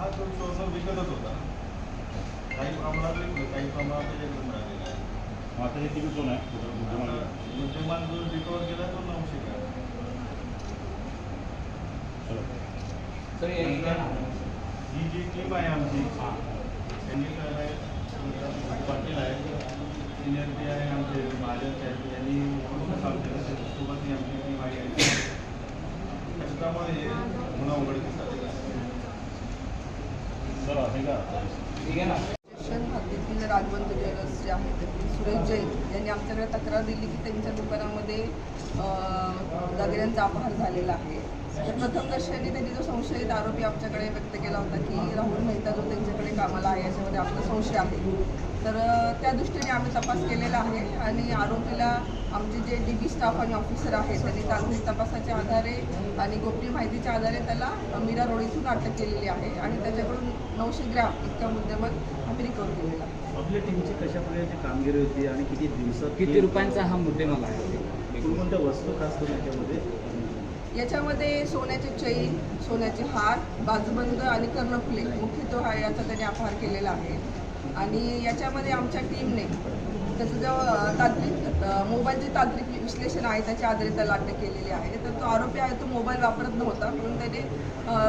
हा तो सोनं विकतच होता काही प्रमाणात विकलं काही प्रमाणात त्याच्याकडे मिळालेलं आहे. मग आता हे किती सोनं आहे? मुद्देमाल जो रिकवर केला तो नऊशे. सर ही जी टीम आहे आमची त्यांनी काय आहे, पाटील आहे. सिनियर पी आहे आमचे महाजन साहेब यांनी केलं. त्याच्यासोबत ही आमची टीम आहे. त्याच्यामुळे हे गुन्हा उघडकीस आलेला आहे चला हद्दीतील राजवंत ज्वेलर्स जे आहेत सुरेश जैन यांनी आमच्याकडे तक्रार दिली की त्यांच्या दुकानामध्ये अं, दागिन्यांचा अपहार झालेला आहे. तर प्रथमदर्शनी त्यांनी जो संशयित आरोपी आमच्याकडे व्यक्त केला होता की राहुल मेहता जो त्यांच्याकडे कामाला आहे याच्यामध्ये आपला संशय आहे. तर त्या दृष्टीने आम्ही तपास केलेला आहे आणि आरोपीला आमचे जे डी बी स्टाफ आणि ऑफिसर आहेत त्यांनी तांत्रिक तपासाच्या आधारे आणि गोपनीय माहितीच्या आधारे त्याला मीरा रोड इथून अटक केलेली आहे आणि त्याच्याकडून नऊशे ग्रॅम इतका मुद्देमाल आम्ही रिकवर केलेला आहे. आपल्या टीमची कशा प्रकारची कामगिरी होती आणि किती दिवसात किती रुपयांचा हा मुद्देमाल आहे? कोणकोणत्या वस्तू खास करून याच्यामध्ये? याच्यामध्ये सोन्याचे चैन सोन्याचे हार बाजूबंद आणि कर्णफुले मुख्यत्व हा याचा त्याने अपहार केलेला आहे. आणि याच्यामध्ये आमच्या टीमने त्याचं जो तांत्रिक मोबाईलचे तांत्रिक विश्लेषण आहे त्याच्या आधारे त्याला अटक केलेली आहे. तर तो आरोपी आहे तो मोबाईल वापरत नव्हता म्हणून त्याने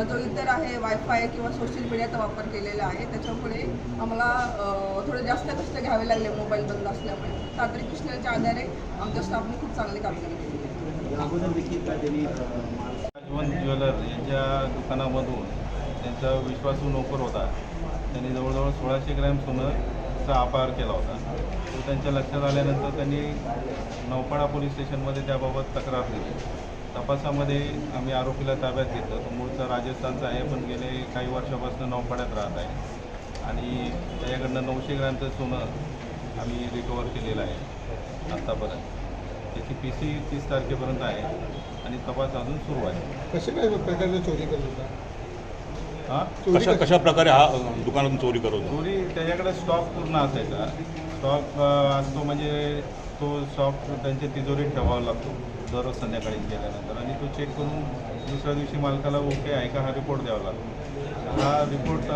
जो इतर आहे वायफाय किंवा सोशल मीडियाचा वापर केलेला आहे त्याच्यामुळे आम्हाला थोडे जास्त कष्ट घ्यावे लागले मोबाईल बंद असल्यामुळे. तांत्रिक विश्लेषणाच्या आधारे आमच्या स्टाफने खूप चांगली कामगिरी केली. अगोदर देखील राजवंत ज्वेलर यांच्या दुकानामधून त्यांचा विश्वासू नोकर होता. त्यांनी जवळजवळ सोळाशे ग्रॅम सोनंचा अपहार केला होता. तो त्यांच्या लक्षात आल्यानंतर त्यांनी नौपाडा पोलीस स्टेशनमध्ये त्याबाबत तक्रार दिली. तपासामध्ये आम्ही आरोपीला ताब्यात घेतलं. तो मूळचा राजस्थानचा आहे पण गेले काही वर्षापासून नौपाड्यात राहत आहे. आणि त्याच्याकडनं नऊशे ग्रॅमचं सोनं आम्ही रिकवर केलेलं आहे आत्तापर्यंत त्याची पी सी तीस तारखेपर्यंत आहे. आणि तपास अजून सुरू आहे. कशा काय प्रकारची चोरी करत होता? कशा कशी- प्रकारे हा दुकानातून चोरी करत चोरी त्याच्याकडे स्टॉक पूर्ण असायचा. स्टॉक असतो म्हणजे तो स्टॉक त्यांच्या तिजोरीत ठेवावा लागतो दररोज संध्याकाळी गेल्यानंतर. आणि तो चेक करून दुसऱ्या दिवशी मालकाला ओके आहे का हा रिपोर्ट द्यावा लागतो. हा रिपोर्ट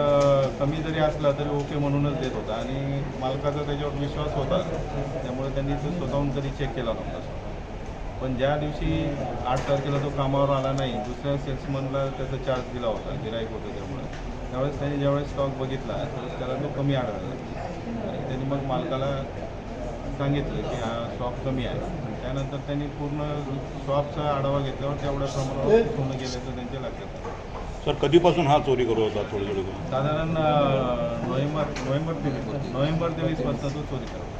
कमी जरी असला तरी ओके म्हणूनच देत होता. आणि मालकाचा त्याच्यावर विश्वास होता. त्यामुळे त्यांनी तो स्वतःहून कधी चेक केला नव्हता. पण ज्या दिवशी आठ तारखेला तो कामावर आला नाही दुसऱ्या सेल्समनला त्याचा चार्ज दिला होता गिराईक होतं त्यामुळे. त्यावेळेस त्याने ज्यावेळेस स्टॉक बघितला त्यावेळेस त्याला तो कमी आढळला. आणि त्यांनी मग मालकाला सांगितलं की हा स्टॉक कमी आहे. त्यानंतर त्यांनी पूर्ण शॉपचा आढावा घेतल्यावर तेवढ्या प्रमाणावर सोनं गेल्याचं त्यांच्या लक्षात आलं. सर कधीपासून हा चोरी करत होता थोडी थोडी करून साधारण नोव्हेंबर नोव्हेंबर तेवीस नोव्हेंबर तेवीसपासून तो चोरी करतो